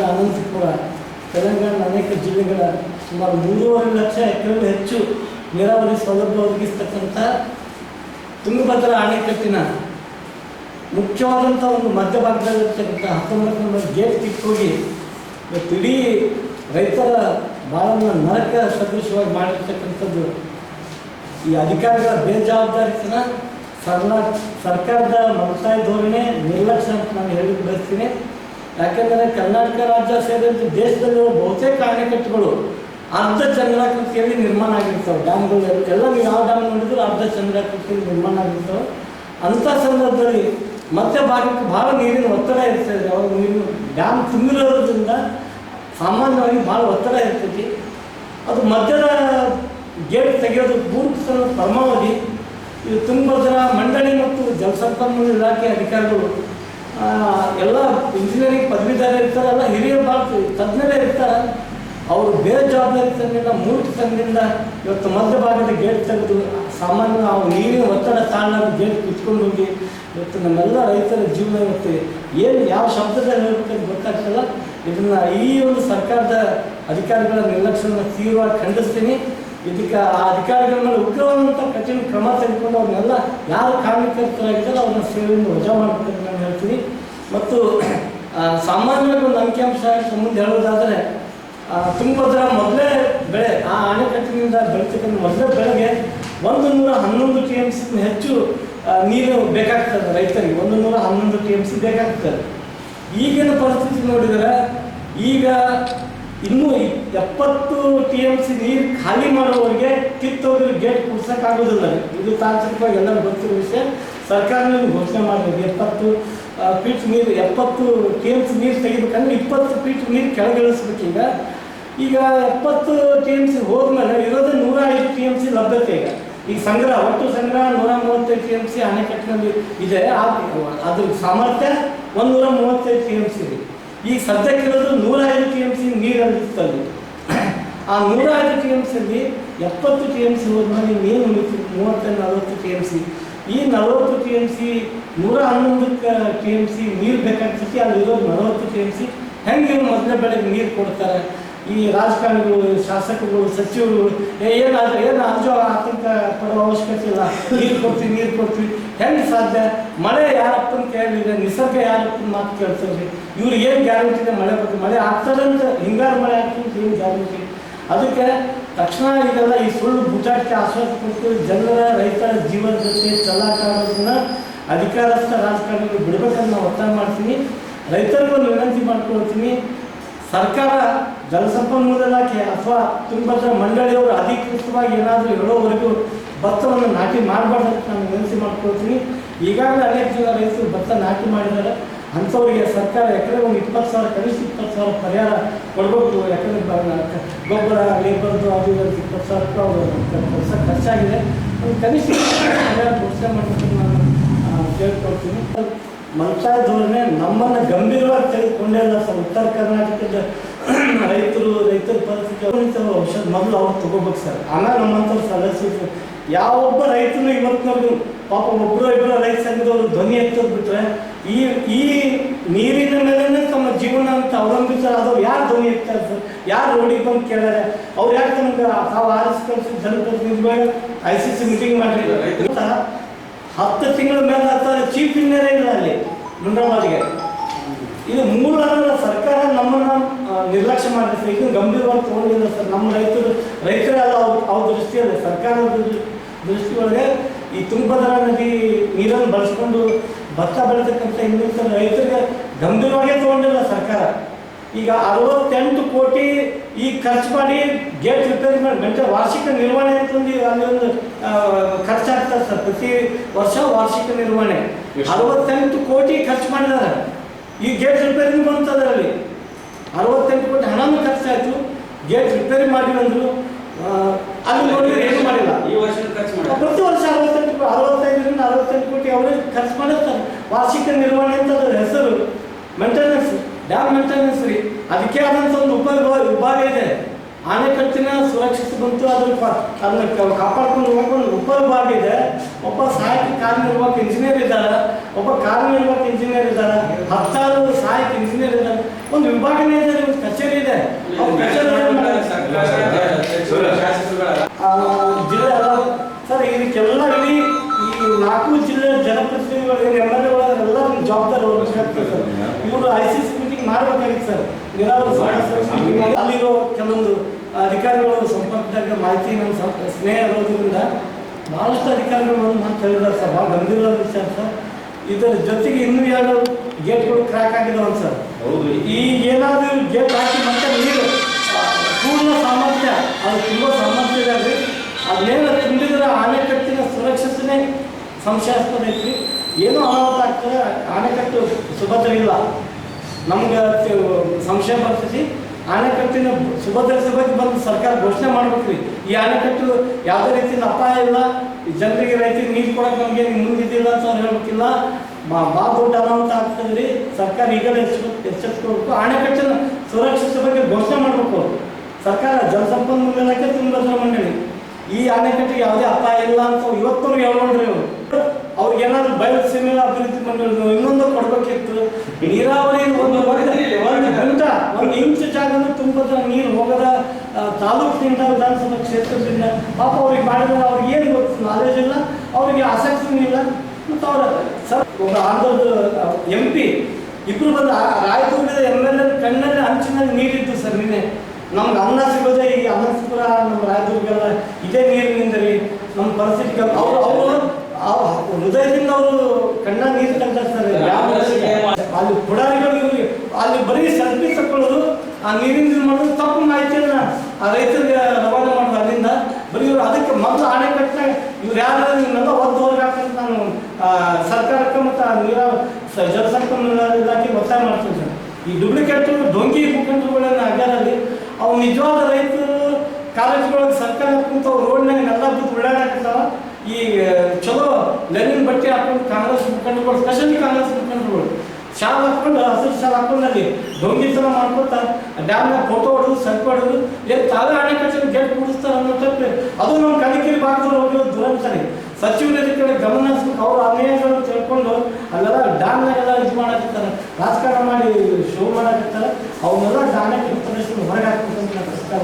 ಕರ್ನಾಟಕದ ಅನಂತಪುರ ತೆಲಂಗಾಣ ಅನೇಕ ಜಿಲ್ಲೆಗಳ ಸುಮಾರು ಮೂರುವರೆ ಲಕ್ಷ ಎಕರೆಗೂ ಹೆಚ್ಚು ನೀರಾವರಿ ಸೌಲಭ್ಯ ಒದಗಿಸ್ತಕ್ಕಂಥ ತುಂಗಭದ್ರಾ ಅಣೆಕಟ್ಟಿನ ಮುಖ್ಯವಾದಂಥ ಒಂದು ಮಧ್ಯಭಾಗದಲ್ಲಿರ್ತಕ್ಕಂಥ ಹತ್ತೊಂಬತ್ತು ನಂಬರ್ ಗೇಟ್ ಕಿತ್ತೋಗಿ ಇವತ್ತು ಇಡೀ ರೈತರ ಬಾಳನ್ನು ನರಕ ಸದೃಶವಾಗಿ ಮಾಡಿರ್ತಕ್ಕಂಥದ್ದು ಈ ಅಧಿಕಾರಿಗಳ ಬೇಜವಾಬ್ದಾರಿತನ ಸರ್ನಾ ಸರ್ಕಾರದ ಮಮತಾಯ ಧೋರಣೆ ನಿರ್ಲಕ್ಷ್ಯ ಅಂತ ನಾನು ಹೇಳಿ ಬಯಸ್ತೀನಿ. ಯಾಕೆಂದರೆ ಕರ್ನಾಟಕ ರಾಜ್ಯ ಸೇರಿದಂತೆ ದೇಶದಲ್ಲಿರುವ ಬಹುತೇಕ ಅಣೆಕಟ್ಟುಗಳು ಅರ್ಧ ಚಂದ್ರಾಕೃತಿಯಲ್ಲಿ ನಿರ್ಮಾಣ ಆಗಿರ್ತವೆ. ಡ್ಯಾಮ್ಗಳು ಎಲ್ಲ- ನೀವು ಯಾವ ಡ್ಯಾಮ್ ನೋಡಿದ್ರು ಅರ್ಧ ಚಂದ್ರಾಕೃತಿಯಲ್ಲಿ ನಿರ್ಮಾಣ ಆಗಿರ್ತವೆ. ಅಂಥ ಸಂದರ್ಭದಲ್ಲಿ ಮತ್ತೆ ಭಾಗಕ್ಕೆ ಭಾಳ ನೀರಿನ ಒತ್ತಡ ಇರ್ತದೆ. ಅವಾಗ ನೀರು ಡ್ಯಾಮ್ ತುಂಬಿರೋದ್ರಿಂದ ಸಾಮಾನ್ಯವಾಗಿ ಭಾಳ ಒತ್ತಡ ಇರ್ತೈತಿ. ಅದು ಮಧ್ಯದ ಗೇಟ್ ತೆಗೆಯೋದು ಪೂರ್ವ ಪರಮಾವಧಿ. ಇದು ತುಂಬ ಜನ ಮಂಡಳಿ ಮತ್ತು ಜಲಸಂಪನ್ಮೂಲ ಇಲಾಖೆ ಅಧಿಕಾರಿಗಳು ಎಲ್ಲ ಇಂಜಿನಿಯರಿಂಗ್ ಪದವೀಧರ ಇರ್ತಾರಲ್ಲ, ಹಿರಿಯ ಭಾಳ ತಜ್ಞರೇ ಇರ್ತಾರೆ. ಅವರು ಬೇರೆ ಜವಾಬ್ದಾರಿ ತಂದಿಂದ ಮೂರ್ತಿ ತಂದಿಂದ ಇವತ್ತು ಮಧ್ಯಭಾಗದ ಗೇಟ್ ತೆಗೆದು, ಸಾಮಾನ್ಯ ನಾವು ನೀರಿನ ಒತ್ತಡ ತಾಣ ಗೇಟ್ ಕಿತ್ಕೊಂಡು ಹೋಗಿ, ಇವತ್ತು ನಮ್ಮೆಲ್ಲ ರೈತರ ಜೀವನ ಇವತ್ತು ಏನು ಯಾವ ಶಬ್ದದಲ್ಲಿ ಹೇಳ್ಬೇಕಂತ ಗೊತ್ತಾಗ್ತಲ್ಲ ಇದನ್ನು ಈ ಒಂದು ಸರ್ಕಾರದ ಅಧಿಕಾರಿಗಳ ನಿರ್ಲಕ್ಷ್ಯವನ್ನು ತೀವ್ರವಾಗಿ ಖಂಡಿಸ್ತೀನಿ. ಇದಕ್ಕೆ ಆ ಅಧಿಕಾರಿಗಳ ಮೇಲೆ ಉಗ್ರವಾದಂಥ ಕಠಿಣ ಕ್ರಮ ತೆಗೆದುಕೊಂಡು ಅವ್ರನ್ನೆಲ್ಲ ಯಾರು ಕಾರ್ಯಕರ್ತರಾಗಿದ್ದಾರೆ ಅವ್ರನ್ನ ಸೇವೆಯಿಂದ ವಜಾ ಮಾಡ್ಬೇಕಂತ ನಾನು ಹೇಳ್ತೀನಿ. ಮತ್ತು ಸಾಮಾನ್ಯವಾಗಿ ಒಂದು ಅಂಕಿಅಂಶ ಮುಂದೆ ಹೇಳೋದಾದರೆ ತುಂಗಭದ್ರಾ ಮೊದಲೇ ಬೆಳೆ, ಆ ಅಣೆಕಟ್ಟಿನಿಂದ ಬೆಳೀತಕ್ಕಂಥ ಮೊದಲೇ ಬೆಳೆಗೆ ಒಂದು ನೂರ ಹನ್ನೊಂದು ಟಿ ಎಂ ಸಿ ಹೆಚ್ಚು ನೀರು ಬೇಕಾಗ್ತದೆ ರೈತರಿಗೆ. ಒಂದು ನೂರ ಹನ್ನೊಂದು ಟಿ ಎಂ ಸಿ ಬೇಕಾಗ್ತದೆ ಈಗಿನ ಪರಿಸ್ಥಿತಿ ನೋಡಿದರೆ, ಈಗ ಇನ್ನೂ ಎಪ್ಪತ್ತು ಟಿ ಎಂ ಸಿ ನೀರು ಖಾಲಿ ಮಾಡೋವರೆಗೆ ಕಿತ್ತೋಗಿ ಗೇಟ್ ಕುಡ್ಸೋಕ್ಕಾಗೋದಿಲ್ಲ ಇದು ತಾಂತ್ರಿಕವಾಗಿ ಎಲ್ಲರೂ ಗೊತ್ತಿರೋ ವಿಷಯ. ಸರ್ಕಾರನೇ ಘೋಷಣೆ ಮಾಡಬೇಕು ಎಪ್ಪತ್ತು ಫೀಟ್ ನೀರು, ಎಪ್ಪತ್ತು ಟಿ ಎಂ ಸಿ ನೀರು ತೆಗಿಬೇಕಂದ್ರೆ ಇಪ್ಪತ್ತು ಫೀಟ್ ನೀರು ಕೆಳಗಿಳಿಸ್ಬೇಕೀಗ ಈಗ. ಎಪ್ಪತ್ತು ಟಿ ಎಂ ಸಿ ಹೋದ್ಮೇಲೆ ಇರೋದೇ ನೂರ ಐದು ಟಿ ಎಂ ಸಿ ಲಭ್ಯತೆ ಈಗ. ಈಗ ಸಂಗ್ರಹ, ಒಟ್ಟು ಸಂಗ್ರಹ ನೂರ ಮೂವತ್ತೈದು ಟಿ ಎಂ ಸಿ ಅಣೆಕಟ್ಟಿನಲ್ಲಿ ಇದೆ ಅದ್ರ ಸಾಮರ್ಥ್ಯ ಒಂದು ನೂರ ಮೂವತ್ತೈದು ಟಿ ಎಂ ಸಿ ಇದೆ. ಈಗ ಸದ್ಯಕ್ಕಿರೋದು ನೂರ ಐದು ಟಿ ಎಂ ಸಿ ನೀರಲ್ಲಿ ಆ ನೂರ ಐದು ಟಿ ಎಂ ಸಿಯಲ್ಲಿ ಎಪ್ಪತ್ತು ಟಿ ಎಂ ಸಿ ಹೋದ್ಮೇಲೆ ಏನು ಉಳಿತು? ಮೂವತ್ತೈದು, ನಲವತ್ತು ಟಿ ಎಂ ಸಿ ಈ ನಲವತ್ತು ಟಿ ಎಂ ಸಿ ನೂರ ಹನ್ನೊಂದಕ್ಕೆ ಟಿ ಎಂ ಸಿ ನೀರು ಬೇಕಾಗ್ತೈತಿ ಅಲ್ಲಿರೋದು ನಲವತ್ತು ಟಿ ಎಂ ಸಿ ಹೆಂಗೆ ಇವ್ರು ಮೊದಲೇ ಬೆಳಗ್ಗೆ ನೀರು ಕೊಡ್ತಾರೆ? ಈ ರಾಜಕಾರಣಿಗಳು ಶಾಸಕರು ಸಚಿವರು ಏನಾದ್ರೆ ಏನು ಅಂಜೋ ಆತಂಕ ಪಡುವ ಅವಶ್ಯಕತೆ ಇಲ್ಲ. ನೀರು ಕೊಡ್ತೀವಿ ನೀರು ಕೊಡ್ತೀವಿ ಹೆಂಗೆ ಸಾಧ್ಯ? ಮಳೆ ಯಾರಪ್ಪನ ಕೇಳಿದ್ರೆ, ನಿಸರ್ಗ ಯಾರಪ್ಪನ ಮಾತು ಕೇಳ್ತಾರೆ? ಇವ್ರು ಏನು ಗ್ಯಾರಂಟಿ ಇದೆ ಮಳೆ ಬಗ್ಗೆ? ಮಳೆ ಆಗ್ತದೆ ಅಂತ, ಹಿಂಗಾರು ಮಳೆ ಆಗ್ತದೆ ಏನು ಗ್ಯಾರಂಟಿ ಅದಕ್ಕೆ ತಕ್ಷಣ ಇದೆಲ್ಲ ಈ ಸುಳ್ಳು ಬುಟಾಟಿಕೆ ಆಶ್ವಾಸ ಕೊಟ್ಟು ಜನರ, ರೈತರ ಜೀವನ ಜೊತೆ ಚಲಾಕಾರೋದನ್ನ ಅಧಿಕಾರಸ್ಥ ರಾಜಕಾರಣಿಗಳು ಬಿಡ್ಬೇಕಂತ ನಾವು ಒತ್ತಾಯ ಮಾಡ್ತೀನಿ. ರೈತರಿಗೂ ವಿನಂತಿ ಮಾಡ್ಕೊಳ್ತೀನಿ. ಸರ್ಕಾರ ಜಲಸಂಪನ್ಮೂಲ ಇಲಾಖೆ ಅಥವಾ ತುಂಗಭದ್ರಾ ಮಂಡಳಿಯವರು ಅಧಿಕೃತವಾಗಿ ಏನಾದರೂ ಹೇಳೋವರೆಗೂ ಭತ್ತವನ್ನು ನಾಟಿ ಮಾಡಬಾರ್ದು ಅಂತ ನಾನು ವಿನಂತಿ ಮಾಡ್ಕೊಳ್ತೀನಿ. ಈಗಾಗಲೇ ಅನೇಕ ಜನ ರೈತರು ಭತ್ತ ನಾಟಿ ಮಾಡಿದ್ದಾರೆ. ಅಂಥವರಿಗೆ ಸರ್ಕಾರ ಯಾಕಂದರೆ ಒಂದು ಇಪ್ಪತ್ತು ಸಾವಿರ, ಕನಿಷ್ಠ ಇಪ್ಪತ್ತು ಸಾವಿರ ಪರಿಹಾರ ಕೊಡಬೇಕು. ಯಾಕಂದರೆ ಗೊಬ್ಬರ ಲೇಬರ್ದು ಅದು ಇದು ಅಂತ ಇಪ್ಪತ್ತು ಸಾವಿರ ರೂಪಾಯಿ ಕೆಲಸ ಖರ್ಚಾಗಿದೆ. ಒಂದು ಕನಿಷ್ಠ ಪರಿಹಾರ ಘೋಷಣೆ ಮಾಡಬೇಕು ನಾನು ಕೇಳ್ಕೊಳ್ತೀನಿ. ಮಂಚಾಯ ಧೋರಣೆ ನಮ್ಮನ್ನು ಗಂಭೀರವಾಗಿ ತೆಗೆದುಕೊಂಡಿಲ್ಲ ಸರ್. ಉತ್ತರ ಕರ್ನಾಟಕದ ರೈತರು, ರೈತರ ಪರಿಸ್ಥಿತಿ ಔಷಧ ಮೊದಲು ಅವ್ರು ತಗೋಬೇಕು ಸರ್. ಆಮೇಲೆ ನಮ್ಮಂಥವ್ರು ಸದಸ್ಯರು ಯಾವೊಬ್ಬ ರೈತರು ಇವತ್ತಿನವ್ರು ಪಾಪ ಒಬ್ಬರು ಇಬ್ಬರು ರೈತ ಸಂಘದವರು ಧ್ವನಿ ಎತ್ತೋದು ಈ ಈ ನೀರಿನ ಮೇಲೆನೇ ತಮ್ಮ ಜೀವನ ಅಂತ ಅವಲಂಬಿತರಾದವ್ರು ಯಾರು ಧ್ವನಿ ಎತ್ತಾರೆ ಸರ್? ಯಾರು ರೋಡಿಗೆ ಬಂದು ಕೇಳಾರೆ ಅವ್ರು ಯಾಕೆ ತಮಗೆ ತಾವು ಆರಿಸ್ಕೊಂಡು ಜನಪ್ರತಿನಿಧಿಗಳು ಐ ಸಿ ಸಿ ಮೀಟಿಂಗ್ ಮಾಡಿಲ್ಲ ಹತ್ತು ತಿಂಗಳ ಮೇಲೆ ಹತ್ತಾರೆ ಚೀಫ್ ಇಂಜಿನಿಯರ್ ಇಲ್ಲ ಅಲ್ಲಿ ಮುಂಡ್ರಾಬಾದ್ಗೆ ಇದು ಮೂಲ ನಿರ್ಲಕ್ಷ್ಯ ಮಾಡಿದೆ ಇದನ್ನು ಗಂಭೀರವಾಗಿ ತಗೊಂಡಿಲ್ಲ ಸರ್. ನಮ್ಮ ರೈತರು ರೈತರೇ ಅಲ್ಲ ಅವ್ರ ಅವ್ರ ದೃಷ್ಟಿಯಲ್ಲಿ ಸರ್ಕಾರದ ದೃಷ್ಟಿ ಒಳಗೆ ಈ ತುಂಗಭದ್ರಾ ನದಿ ನೀರನ್ನು ಬಳಸ್ಕೊಂಡು ಭತ್ತ ಬೆಳೆತಕ್ಕಂಥ ಇನ್ನಿತರ ರೈತರಿಗೆ ಗಂಭೀರವಾಗೇ ತಗೊಂಡಿಲ್ಲ ಸರ್ಕಾರ. ಈಗ ಅರವತ್ತೆಂಟು ಕೋಟಿ ಈ ಖರ್ಚು ಮಾಡಿ ಗೇಟ್ ರಿಪೇರಿ ಮಾಡಿ ಗಂಟೆ ವಾರ್ಷಿಕ ನಿರ್ವಹಣೆ ಅಂತಂದು ಅಲ್ಲಿ ಒಂದು ಖರ್ಚಾಗ್ತದೆ ಸರ್. ಪ್ರತಿ ವರ್ಷ ವಾರ್ಷಿಕ ನಿರ್ವಹಣೆ? ಅರವತ್ತೆಂಟು ಕೋಟಿ ಖರ್ಚು ಮಾಡಿದ್ದಾರೆ. ಈ ಗೇಟ್ ರಿಪೇರಿ ಬಂತದ್ರಲ್ಲಿ ಅಲ್ಲಿ ಅರವತ್ತೆಂಟು ಕೋಟಿ ಹಣನೂ ಖರ್ಚಾಯ್ತು ಗೇಟ್ ರಿಪೇರಿ ಮಾಡಿ ಅಂದ್ರು ಅಲ್ಲಿ ನೋಡಿದ್ರೆ ಏನು ಮಾಡಿಲ್ಲ ಈ ವರ್ಷ ಖರ್ಚು ಮಾಡಿ ಪ್ರತಿ ವರ್ಷ ಅರವತ್ತೆಂಟು ಅರವತ್ತೈದರಿಂದ ಅರವತ್ತೆಂಟು ಕೋಟಿ ಅವರೇ ಖರ್ಚು ಮಾಡಿರ್ತಾರೆ ವಾರ್ಷಿಕ ನಿರ್ವಹಣೆ ಅಂತ ಅದರ ಹೆಸರು ಮೇಂಟೆನೆನ್ಸ್ ಡ್ಯಾಮ್ ಮೇಂಟೆನೆನ್ಸ್ ರೀ ಅದಕ್ಕೆ ಆದಂಥ ಒಂದು ಉಪ ವಿಭಾಗ ಇದೆ ಆಣೆಕಟ್ಟಿನ ಸುರಕ್ಷಿತ ಬಂತು ಅದ್ರ ಅದನ್ನ ಕಾಪಾಡ್ಕೊಂಡು ಹೋಗ್ಕೊಂಡು ಉಪವಿಭಾಗ ಇದೆ ಒಬ್ಬ ಸಹಾಯಕ ಕಾರ್ಯನಿರ್ವಾಹಕ ಇಂಜಿನಿಯರ್ ಇದ್ದಾರೆ ಮಾಡಬೇಕಾಗಿತ್ತು ಸರ್? ನೀರಾವರಿ ಅಲ್ಲಿರೋ ಕೆಲವೊಂದು ಅಧಿಕಾರಿಗಳು ಸಂಪರ್ಕದಾಗ ಮಾಹಿತಿ ನಮ್ಮ ಸ್ನೇಹ ಇರೋದ್ರಿಂದ ಭಾಳಷ್ಟು ಅಧಿಕಾರಿಗಳು ಒಂದು ಅಂತ ಹೇಳಿದ್ದಾರೆ ಸರ್. ಭಾಳ ಗಂಭೀರ ವಿಚಾರ ಸರ್. ಇದರ ಜೊತೆಗೆ ಇನ್ನೂ ಎರಡು ಗೇಟ್ಗಳು ಕ್ರ್ಯಾಕ್ ಆಗಿದಾವೆ ಸರ್. ಹೌದು. ಈ ಏನಾದರೂ ಗೇಟ್ ಹಾಕಿ ಮತ್ತೆ ನೀರು ಪೂರ್ಣ ಸಾಮರ್ಥ್ಯ ಅದು ತುಂಬ ಸಾಮರ್ಥ್ಯ ಇದೆ ರೀ ಅದೇನು ತುಂಬಿದ್ರೆ ಆಣೆಕಟ್ಟಿನ ಸುರಕ್ಷತೆನೇ ಸಂಶಯಾಸ್ಪದ ಐತ್ರಿ. ಏನೋ ಅನಾಹುತ ಆಗ್ತದೆ ಆಣೆಕಟ್ಟು ಸುಭದ್ರ ಇಲ್ಲ ನಮ್ಗೆ ಸಂಶಯ ಬರ್ತೈತಿ. ಆಣೆಕಟ್ಟಿನ ಸುಭದ್ರತೆ ಬಗ್ಗೆ ಬಂದು ಸರ್ಕಾರ ಘೋಷಣೆ ಮಾಡ್ಬೇಕ್ರಿ. ಈ ಆಣೆಕಟ್ಟು ಯಾವುದೇ ರೀತಿಯಿಂದ ಅಪಾಯ ಇಲ್ಲ. ಜನರಿಗೆ ರೈತರಿಗೆ ನೀರು ಕೊಡಕ್ಕೆ ನಮಗೆ ಮುಂದಿದ್ದಿಲ್ಲ ಅಂತ ಅವ್ರು ಹೇಳ್ಬೇಕಿಲ್ಲ. ಮಾ ದೊಡ್ಡ ಅನಾಹುತ ಆಗ್ತದೆ ರೀ ಸರ್ಕಾರ ಈಗಲೇ ಎಚ್ಚೆತ್ ಎಚ್ಚೆತ್ಕೊಳ್ಬೇಕು. ಆಣೆಕಟ್ಟಿನ ಸುರಕ್ಷತೆ ಬಗ್ಗೆ ಘೋಷಣೆ ಮಾಡಬೇಕು ಸರ್ಕಾರ ಜಲಸಂಪನ್ಮೂಲ ಇಲಾಖೆ ತುಂಗಭದ್ರಾ ಮಂಡಳಿ. ಈ ಅಣೆಕಟ್ಟಿಗೆ ಯಾವುದೇ ಅಪಾಯ ಇಲ್ಲ ಅಂತ ಇವತ್ತು ಹೇಳ್ಕೊಂಡ್ರಿ ಅವ್ರು? ಅವ್ರಿಗೆ ಏನಾದ್ರು ಬಯಲು ಸೀಮೆ ಅಭಿವೃದ್ಧಿ ಕೊಡ್ಬೇಕಿತ್ತು. ನೀರಾವರಿ ಒಂದು ಗಂಟ ಒಂದು ಇಂಚು ಜಾಗನೂ ತುಂಬದ ನೀರು ಹೋಗದ ತಾಲೂಕಿನಿಂದ ವಿಧಾನಸಭಾ ಕ್ಷೇತ್ರದಿಂದ ಪಾಪ ಅವ್ರಿಗೆ ಮಾಡಿದ್ರೆ ಅವ್ರಿಗೆ ಏನು ಗೊತ್ತು? ನಾಲೆಜ್ ಇಲ್ಲ. ಅವರಿಗೆ ಆಸಕ್ತಿನೂ ಇಲ್ಲ. ಮತ್ತು ಅವರ ಸರ್ ಒಬ್ಬ ಆಂಧ್ರದ ಎಂ ಪಿ ಇಬ್ರು ಬಂದು ರಾಯದುರ್ಗದ ಎಂ ಎಲ್ ಎ ಕಣ್ಣಲ್ಲಿ ಹಂಚಿನಲ್ಲಿ ನೀರಿತ್ತು ಸರ್ ನಿನ್ನೆ. ನಮ್ಗೆ ಅನ್ನ ಸಿಗೋದೇ ಈ ಅನಂತಪುರ ನಮ್ಮ ರಾಯದುರ್ಗ ಎಲ್ಲ ಇದೇ ನೀರಿನಿಂದ ರೀ ನಮ್ಮ ಪರಿಸ್ಥಿತಿ ಅವರು ಅವರು ಹೃದಯದಿಂದ ಅವರು ಕಣ್ಣ ನೀರು ತಂದಿರ್ತಾರೆ ಅಲ್ಲಿ ಪುಡಾರಿಗಳು ಅಲ್ಲಿ ಬರೀ ಸೆಲ್ಫಿ ತಕ್ಕೊಳ್ಳೋದು, ಆ ನೀರಿನ ಮಾಡೋದು ತಪ್ಪು ಮಾಹಿತಿಯನ್ನ ಆ ರೈತರಿಗೆ ರವಾನೆ ಮಾಡೋದು ಅಲ್ಲಿಂದ. ಬರೀ ಇವರು ಅದಕ್ಕೆ ಮೊದಲು ಅಣೆಕಟ್ಟಿನ ಇವ್ರು ಯಾರು ಇವನ್ನೆಲ್ಲ ಒದ್ದು ಹೊರಗೆ ಹಾಕಂತ ನಾನು ಸರ್ಕಾರಕ್ಕೆ ಮತ್ತು ಆ ನೀರ ಜಲಸಂಪನ್ಮೂಲ ಇಲಾಖೆಗೆ ಒತ್ತಾಯ ಮಾಡ್ತೀನಿ ಸರ್. ಈ ಡುಪ್ಲಿಕೇಟ್, ಡೊಂಕಿ ಮುಖಂಡರುಗಳನ್ನ ಆಗ್ಯಾರಲ್ಲಿ ಅವು ನಿಜವಾದ ರೈತರು, ಕಾಲೇಜುಗಳಲ್ಲಿ ಸರ್ಕಾರ ಕುಂತ ರೋಡ್ನಾಗ ಎಲ್ಲ ಬಿದ್ದು ಉಳ್ಳಾಗ್ತಾವ ಈ ಚಲೋ, ಲೆನಿನ್ ಬಟ್ಟೆ ಹಾಕೊಂಡು ಕಾಂಗ್ರೆಸ್ ಮುಖಂಡರುಗಳು ಸ್ಪೆಷಲಿ ಕಾಂಗ್ರೆಸ್ ಮುಖಂಡರುಗಳು ಶಾಲ್ ಹಾಕೊಂಡು ಹಸಿರು ಶಾಲ ಹಾಕೊಂಡು ಅಲ್ಲಿ ದೊಂಗಿತನ ಮಾಡ್ಕೊತ ಡ್ಯಾಮ್ನ ಫೋಟೋ ಹೊಡೆದು ಸೆಲ್ಫಿ ಹೊಡೆದು, ಏನು ತಾವೇ ಅಣೆಕಟ್ಟೆ ಗೇಟ್ ಕೂಡಿಸ್ತಾರೆ ಅನ್ನೋ ತಪ್ಪು. ಅದು ನಮ್ಮ ಕನಕಿರಿ ಭಾಗದಲ್ಲಿ ಹೋಗಿರೋ ದುರಂತ ರೀ ಸಚಿವರ ಕಡೆ ಗಮನ ಹರಿಸ್ಬೇಕು, ಅವ್ರ ಅನ್ಯಾಯಗಳನ್ನು ತಿಳ್ಕೊಂಡು ಅಲ್ಲೆಲ್ಲ ಡ್ಯಾಮ್ನಾಗೆಲ್ಲ ಇದು ಮಾಡಕತ್ತಾರೆ. ರಾಜಕಾರಣ ಮಾಡಿ ಶೋ ಮಾಡಕತ್ತಾರೆ. ಅವನ್ನೆಲ್ಲ ಡ್ಯಾಮ್ನಾಗ ಪ್ರದೇಶ ಹೊರಗೆ ಹಾಕ್ಬೇಕಂತ ಅಂತ ಸರ್ಕಾರ